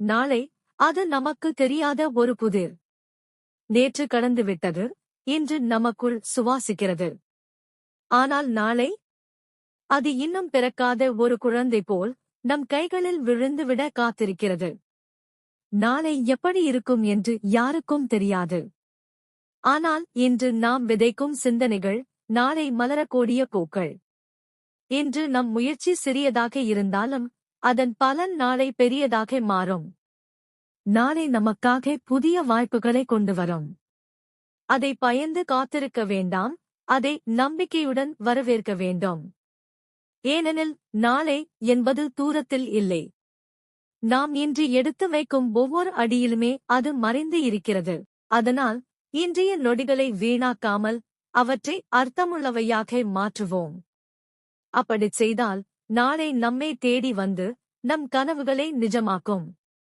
நாளை அது நமக்கு தெரியாத ஒரு புதிர் நேற்று கடந்து விட்டது இன்று நமக்குள் சுவாசிக்கிறது. ஆனால் நாளை அது இன்னும் பிறக்காத ஒரு குழந்தை போல் நம் கைகளில் விழுந்துவிட காத்திருக்கிறது. நாளை எப்படி இருக்கும் என்று யாருக்கும் தெரியாது. ஆனால் இன்று நாம் விதைக்கும் சிந்தனைகள் நாளை மலரக்கூடிய பூக்கள். இன்று நம் முயற்சி சிறியதாக இருந்தாலும் அதன் பலன் நாளை பெரியதாக மாறும். நாளை நமக்காக புதிய வாய்ப்புகளை கொண்டு வரும். அதை பயந்து காத்திருக்க வேண்டாம். அதை நம்பிக்கையுடன் வரவேற்க வேண்டும். ஏனெனில் நாளை என்பது தூரத்தில் இல்லை. நாம் இன்று எடுத்து வைக்கும் ஒவ்வொரு அடியிலுமே அது மறைந்து இருக்கிறது. அதனால் இன்றைய நொடிகளை வீணாக்காமல் அவற்றை அர்த்தமுள்ளவையாக மாற்றுவோம். அப்படிச் செய்தால் நாளை நம்மை தேடி வந்து நம் கனவுகளை நிஜமாக்கும்.